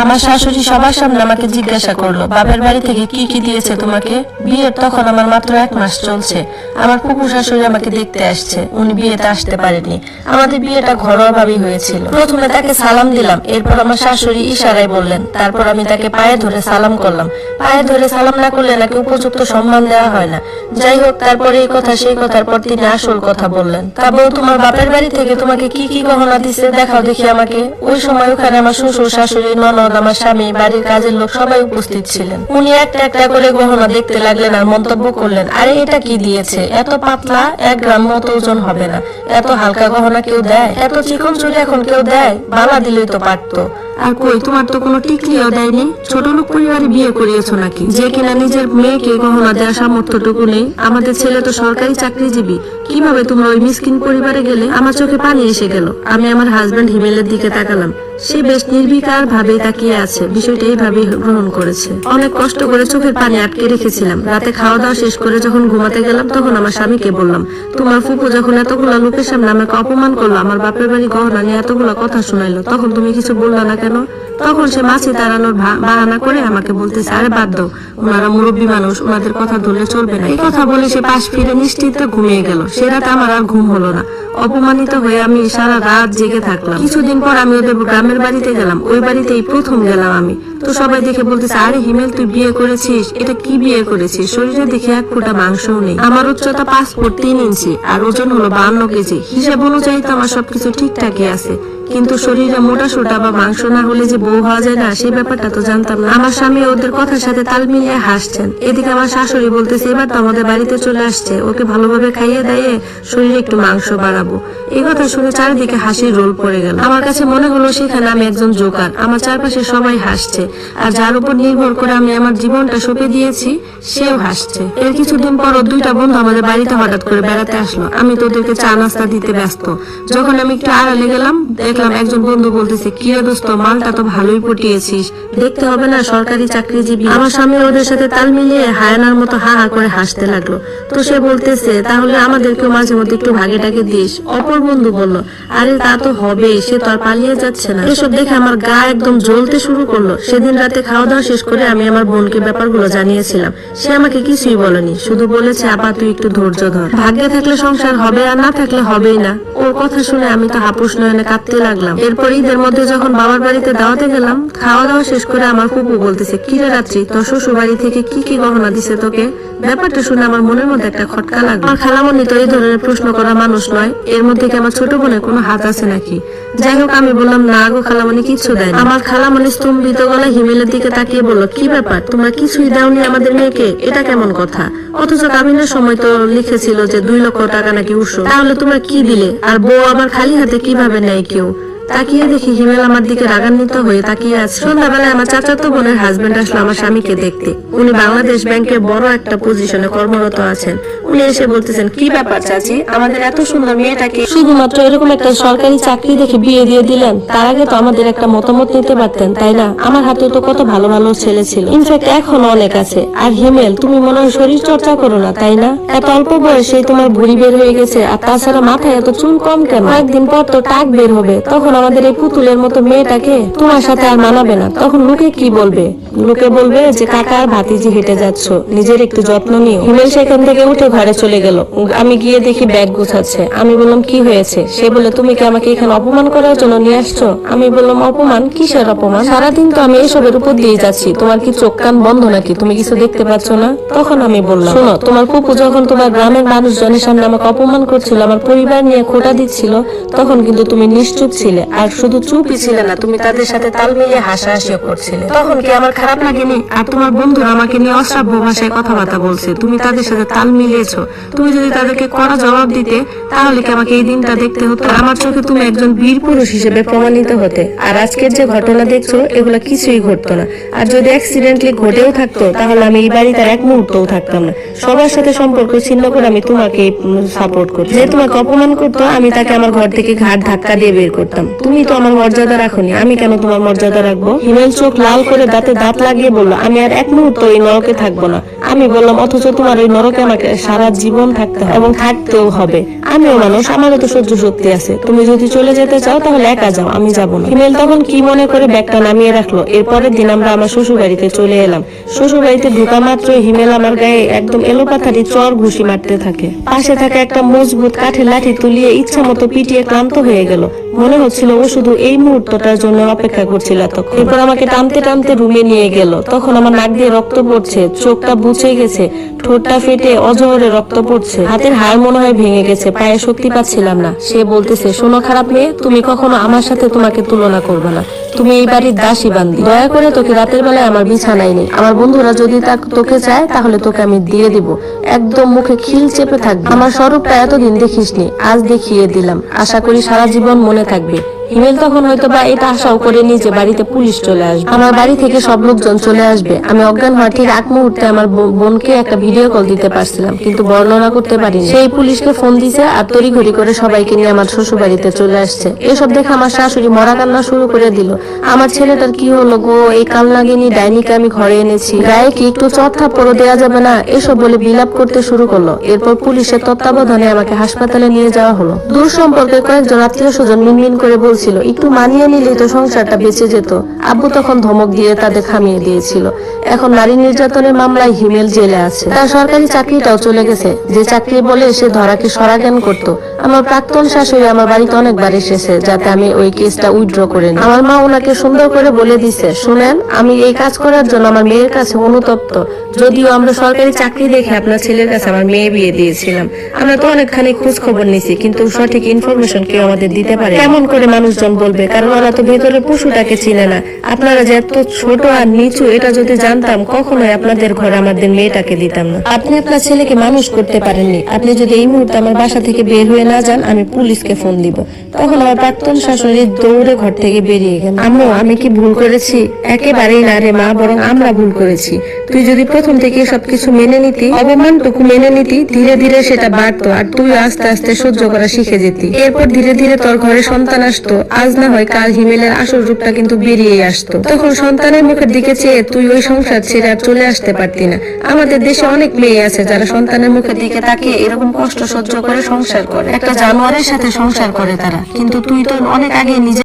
আমার শাশুড়ি সবার সামনে আমাকে জিজ্ঞাসা করল, বাপের বাড়ি থেকে কি কি দিয়েছে তোমাকে? বিয়ের তখন আমার মাত্র এক মাস চলছে। আমার ফুপু শাশুড়ি আমাকে দেখতে আসছে। উনি বিয়েতে আসতে পারেনি আমাদের বিয়েটা ঘরোয়া ভাবেই হয়েছিল। প্রথমে তাকে সালাম দিলাম। এরপর আমার শাশুড়ি ইশারায় বললেন, তারপর আমি তাকে পায়ে ধরে সালাম করলাম। পায়ে ধরে সালাম না করলে নাকি উপযুক্ত সম্মান দেওয়া হয় না। যাই হোক, তারপরে এই কথা, সেই কথার পর তিনি আসল কথা বললেন। তা বউ, তোমার বাপের বাড়ি থেকে তোমাকে কি কি গহনা দিছে? দেখাও দেখি আমাকে। ওই সময় ওখানে আমার শ্বশুর শাশুড়ি ননদ আমার স্বামী, বাড়ির কাজের লোক সবাই উপস্থিত ছিলেন। উনি একটা একটা করে গহনা দেখতে লাগলেন আর মন্তব্য করলেন, আরে, এটা কি দিয়েছে? এত পাতলা, এক গ্রাম মতো ওজন হবে না। এত হালকা গহনা কেউ দেয়? এত চিকন চুরি এখন কেউ দেয়? বালা দিলেই তো পারতো। আর কই, তোমার তো কোনো টিকলিও দেয়নি? ছোট লোক পরিবারে বিয়ে করিয়েছো নাকি? যে কিনা নিজের মেয়েকে গহনা দেওয়ার সামর্থ্যটুকু নেই। আমাদের ছেলে তো সরকারি চাকরিজীবী। কীভাবে তোমরা ওই মিসকিন পরিবারে গেলে? আমার চোখে পানি এসে গেল। আমি আমার হিমেলের দিকে তাকালাম। সে বেশ নির্বিকার ভাবে তাকিয়ে আছে। বিষয়টা এইভাবে গ্রহণ করেছে। অনেক কষ্ট করে চোখের পানি আটকে রেখেছিলাম। রাতে খাওয়া দাওয়া শেষ করে যখন ঘুমাতে গেলাম, তখন আমার স্বামীকে বললাম, তোমার ফুপু যখন এতগুলো লোকের সামনে আমাকে অপমান করল, আমার বাপের বাড়ি গহনা নিয়ে এতগুলো কথা শোনাইলো, তখন তুমি কিছু বললা না কেন? তখন সে মাছে দাঁড়ানোর বাহানা করে আমাকে বলতেছে, আরে বাদ দাও ওনারা মুরব্বী মানুষ, ওনাদের কথা ধরলে চলবে না। এই কথা বলে সে পাশ ফিরে নিশ্চিত ঘুমিয়ে গেল। সে রাতে আমার আর ঘুম হলো না। অপমানিত হয়ে আমি সারা রাত জেগে থাকলাম। কিছুদিন পর আমি ওদের গ্রামের বাড়িতে গেলাম। ওই বাড়িতেই প্রথম গেলাম আমি। তো সবাই দেখে বলতেছে, আরে হিমেল, তুই বিয়ে করেছিস? এটা কি বিয়ে করেছিস? শরীরে দেখে এক ফোঁটা মাংসও নেই। আমার উচ্চতা পাঁচ ফুট তিন ইঞ্চি, আর ওজন হলো বান্ন কেজি। হিসাব অনুযায়ী তো আমার সবকিছু ঠিকঠাকই আছে। কিন্তু শরীরে মোটা সোটা বা মাংস না হলে যে বউ হওয়া যায় না সেই ব্যাপারটা তো জানতাম না। আমার স্বামী ওদের কথার সাথে তাল মিলিয়ে হাসছেন। এদিকে আমার শাশুড়ি বলতেছে, এবার তো আমাদের বাড়িতে চলে আসছে। ওকে ভালোভাবে খাইয়ে দাইয়ে শরীরে একটু মাংস বাড়াবো। এই কথা শুনে চারিদিকে হাসির রোল পড়ে গেল। আমার কাছে মনে হলো সেখানে আমি একজন জোকার। আমার চারপাশে সবাই হাসছে। আর যার উপর নির্ভর করে আমি আমার জীবনটা সঁপে দিয়েছি, সেও হাসছে। এর কিছুদিন পর দুইটা বন্ধু আমাদের বাড়িতে হঠাৎ করে বেড়াতে আসলো। আমি তো ওদেরকে চা নাস্তা দিতে ব্যস্ত। যখন আমি একটু আড়ালে গেলাম, দেখলাম একজন বন্ধু বলতেছে, কি দোস্ত, মালটা তো ভালোই পটিয়েছিস। দেখতে হবে না, সরকারি চাকরিজীবী। আমার স্বামী ওদের সাথে তাল মিলিয়ে হায়ানার মতো হা হা করে হাসতে লাগল। তো সে বলতেছে, তাহলে আমাদেরকেও মাঝে মধ্যে একটু ভাগে টাগে দিস। অপর বন্ধু বলল, আরে, তা তো হবে, সে তো আর পালিয়ে যাচ্ছে না। এসব দেখে আমার গা একদম জ্বলতে শুরু করল। সেদিন রাতে খাওয়া দাওয়া শেষ করে আমি আমার বোনকে ব্যাপারগুলো জানিয়েছিলাম। সে আমাকে কিছুই বলেনি, শুধু বলেছে আপা তুই একটু ধৈর্য ধর। ভাগ্যে থাকলে সংসার হবে আর না থাকলে হবেই না। ওর কথা শুনে আমি তো হাপুস নয়নে কাঁদতে লাগলাম। এরপর ঈদের মধ্যে যখন বাবার বাড়িতে দাওয়াতে গেলাম খাওয়া দাওয়া শেষ করে আমার ফুপু বলতেছে কিরে রাত্রি, তোর শ্বশুর বাড়ি থেকে কি কি গহনা দিছে তোকে? ব্যাপারটা শুনে আমার মনের মধ্যে একটা খটকা লাগল। আমার খালামণি তো এই ধরনের প্রশ্ন করা মানুষ নয়। এর মধ্যে কি আমার ছোট বোনের কোনো হাত আছে নাকি? যাই হোক, আমি বললাম, না গো খালামণি কিছু দেয় আমার খালামণি স্তম্ভিত গলায় হিমেলের দিকে তাকিয়ে বলল, কি ব্যাপার? তোমরা কিছুই দাওনি আমাদের মেয়েকে? এটা কেমন কথা? অথচ কাবিনের সময় তো লিখেছিল যে দুই লক্ষ টাকা নাকি উৎস। তাহলে তোমরা কি দিলে? আর বউ আবার খালি হাতে কীভাবে নেয় কেউ? তাকিয়ে দেখি হিমেল আমার দিকে রাগান্বিত হয়ে তাকিয়ে আছে। সন্ধ্যাবেলায় আমার চাচাতো বোনের হাজবেন্ড আসলো আমার স্বামীকে দেখতে। উনি বাংলাদেশ ব্যাংকের বড় একটা পজিশনে কর্মরত আছেন। উনি এসে বলতেছেন, কি ব্যাপার চাচি? আমাদের এত সুন্দর মেয়েটাকে শুধুমাত্র এরকম একটা সরকারি চাকরি দেখে বিয়ে দিয়ে দিলেন। তার আগে তো আমাদের একটা মতামত নিতে পারতেন, তাই না? আমার হাতে তো কত ভালো ভালো ছেলে ছিল। ইনফ্যাক্ট এখনও অনেক আছে। আর হিমেল, তুমি মনে হয় শরীর চর্চা করো না, তাই না? এত অল্প বয়সে তোমার ভুড়ি বের হয়ে গেছে, আর তাছাড়া মাথায় এত চুল কম কেন? একদিন পর তো টাক বের হবে, তখন আমাদের এই পুতুলের মতো মেয়েটাকে তোমার সাথে আর মানাবে না, তখন লোকে কি বলবে? লোকে বলবে যে, কাকা আর ভাতিজি হেঁটে যাচ্ছ। নিজের একটু যত্ন নিও। হিমেল সেখান থেকে উঠে ঘরে চলে গেল। আমি গিয়ে দেখি ব্যাগ গুছাচ্ছে। আমি বললাম, কি হয়েছে? সে বলে, তুমি কি আমাকে এখানে অপমান করার জন্য নিয়ে আসছো? আমি বললাম, অপমান? কিসের অপমান? সারাদিন তো আমি এসবের উপর দিয়ে যাচ্ছি। তোমার কি চোখ কান বন্ধ নাকি? তুমি কিছু দেখতে পাচ্ছ না? তখন আমি বললাম, শোনো, তোমার ফুপু যখন তোমার গ্রামের মানুষজনের সামনে আমাকে অপমান করছিল, আমার পরিবার নিয়ে খোটা দিচ্ছিল, তখন কিন্তু তুমি নিশ্চুপ ছিলে। আর শুধু চুপই ছিলে না, তুমি তাদের সাথে তাল মিলিয়ে হাসাহাসিও করছিলে। তখন কি আমার খারাপ লাগেনি? আর তোমার বন্ধুরা আমাকে নিয়ে অশ্রাব্য ভাষায় কথাবার্তা বলছে, তুমি তাদের সাথে তাল মিলিয়েছো। তুমি যদি তাদেরকে কড়া জবাব দিতে, তাহলে কি আমাকে এই দিনটা দেখতে হতো? আমার চোখে তুমি একজন বীর পুরুষ হিসেবে প্রমাণিত হতে। আর আজকের যে ঘটনা দেখছ, এগুলো কিছুই ঘটতো না। আর যদি অ্যাক্সিডেন্টলি ঘটেও থাকতো, তাহলে আমি এই বাড়িতে এক মুহূর্তও থাকতাম না। সবার সাথে সম্পর্ক ছিন্ন করে আমি তোমাকে সাপোর্ট করতাম। যে তোমাকে অপমান করতো, আমি তাকে আমার ঘর থেকে ঘাট ধাক্কা দিয়ে বের করতাম। তুমি তো আমার মর্যাদা রাখোনি, আমি কেন তোমার মর্যাদা রাখব? হিমেল চোখ লাল করে দাঁতে দাঁত লাগিয়ে বলল, আমি আর এক মুহূর্ত ওই নরকে থাকব না। আমি বললাম, অথচ তোমার ওই নরকে আমাকে সারা জীবন থাকতে হবে। এবং থাকতেও হবে। আমিও মানুষ, আমারও তো সহ্য শক্তি আছে। তুমি যদি চলে যেতে চাও, তাহলে একা যাও, আমি যাব না। হিমেল তখন কি মনে করে ব্যাগটা নামিয়ে রাখল। এরপরের দিন আমরা আমার শ্বশুর বাড়িতে চলে এলাম। শ্বশুর বাড়িতে ঢোকা মাত্র হিমেল আমার গায়ে একদম এলোপাথারি চর ঘুষি মারতে থাকে। পাশে থাকা একটা মজবুত কাঠের লাঠি তুলিয়ে ইচ্ছা মতো পিটিয়ে ক্লান্ত হয়ে গেল। মনে হচ্ছিল ও শুধু এই মুহূর্তটার জন্য অপেক্ষা করছিল তখন এরপর আমাকে টানতে টানতে রুমে নিয়ে গেল। তখন আমার নাক দিয়ে রক্ত পড়ছে, চোখটা বুঝে গেছে, ঠোঁটটা ফেটে অজহরে রক্ত পড়ছে, হাতের হাড় মনে হয় ভেঙে গেছে, পায়ে শক্তি পাচ্ছিলাম না। সে বলতেছে, শোনো খারাপ মেয়ে, তুমি কখনো আমার সাথে তোমাকে তুলনা করবে না। তুমি এই বাড়ির দাসী বান্দি। দয়া করে তোকে রাতের বেলায় আমার বিছানায় নেই আমার বন্ধুরা যদি তা তোকে চায়, তাহলে তোকে আমি দিয়ে দিব। একদম মুখে খিল চেপে থাকবে। আমার স্বরূপটা এতদিন দেখিসনি, আজ দেখিয়ে দিলাম। আশা করি সারা জীবন মনে থাকবে। হিমেল তখন হয়তো বা এটা আশাও করেনি যে বাড়িতে পুলিশ চলে আসবে। আমার বাড়ি থেকে সব লোকজন চলে আসবে। আমি অজ্ঞান হওয়ার ঠিক এক মুহূর্তে আমার বোনকে একটা ভিডিও কল দিতে পারছিলাম, কিন্তু বর্ণনা করতে পারিনি। সেই পুলিশকে ফোন দিছে আর তড়িঘড়ি করে সবাইকে নিয়ে আমার শ্বশুর বাড়িতে চলে আসছে। এসব দেখে আমার শাশুড়ি মরা কান্না শুরু করে দিল। আমার ছেলেটার কি হলো গো? এই কাল নাগিনী ডাইনিকে আমি ঘরে এনেছি। গায়ে কি একটু চট থাপ্পড়ও দেওয়া যাবে না? এসব বলে বিলাপ করতে শুরু করল। এরপর পুলিশের তত্ত্বাবধানে আমাকে হাসপাতালে নিয়ে যাওয়া হলো। দূর সম্পর্কে কয়েকজন আত্মীয় স্বজন মিনমিন করে বলছিল, একটু মানিয়ে নিলে তো সংসারটা বেঁচে যেত। আব্বু তখন ধমক দিয়ে তাদের থামিয়ে দিয়েছিল। এখন নারী নির্যাতনের মামলায় হিমেল জেলে আছে। তার সরকারি চাকরিটাও চলে গেছে। যে চাকরি বলে সে ধরাকে সরাজ্ঞান করত আমার প্রাক্তন শাশুড়ি আমার বাড়িতে অনেকবার এসেছে যাতে আমি ওই কেসটা উইথড্র করে নিই। আমার মা ওনাকে সুন্দর করে বলে দিছে, শুনেন, আমি এই কাজ করার জন্য আমার মেয়ের কাছে অনুতপ্ত। যদিও আমরা সরকারি চাকরি দেখে আপনার ছেলের কাছে আমার মেয়ে বিয়ে দিয়েছিলাম। আমরা তো অনেকখানি খোঁজ খবর নিছি, কিন্তু সঠিক ইনফরমেশন কেউ আমাদের দিতে পারে কেমন করে মানুষজন বলবে? কারণ ওরা তো ভেতরে পশুটাকে চিনে না। আপনারা যে এত ছোট আর নিচু, এটা যদি জানতাম, কখনোই আপনাদের ঘরে আমাদের মেয়েটাকে দিতাম না। আপনি আপনার ছেলেকে মানুষ করতে পারেননি। আপনি যদি এই মুহূর্তে আমার বাসা থেকে বের হয়ে না যান, আমি পুলিশকে ফোন দিব। তখন আমার প্রাক্তন শাশুড়ি দৌড়ে ঘর থেকে বেরিয়ে গেল। আম্মু, আমি কি ভুল করেছি? একেবারেই না রে মা, বরং আমরা ভুল করেছি। তুই যদি প্রথম থেকে সবকিছু মেনে নিতি অবমানটুকু মেনে নিতি, ধীরে ধীরে সেটা বাড়তো আর তুই আস্তে আস্তে সহ্য করা শিখে যেতি। এরপর ধীরে ধীরে তোর ঘরে সন্তান আসতো। আজ না হয় কাল হিমেলের আসল রূপটা কিন্তু বেরিয়ে আসতো। তখন সন্তানের মুখের দিকে চেয়ে তুই ওই সংসার ছেড়ে আর চলে আসতে পারতি না। আমাদের দেশে অনেক মেয়ে আছে যারা সন্তানের মুখের দিকে তাকিয়ে এরকম কষ্ট সহ্য করে সংসার করে। একটা জানোয়ারের সাথে সংসার করে তারা। কিন্তু তুই তো অনেক আগে নিজে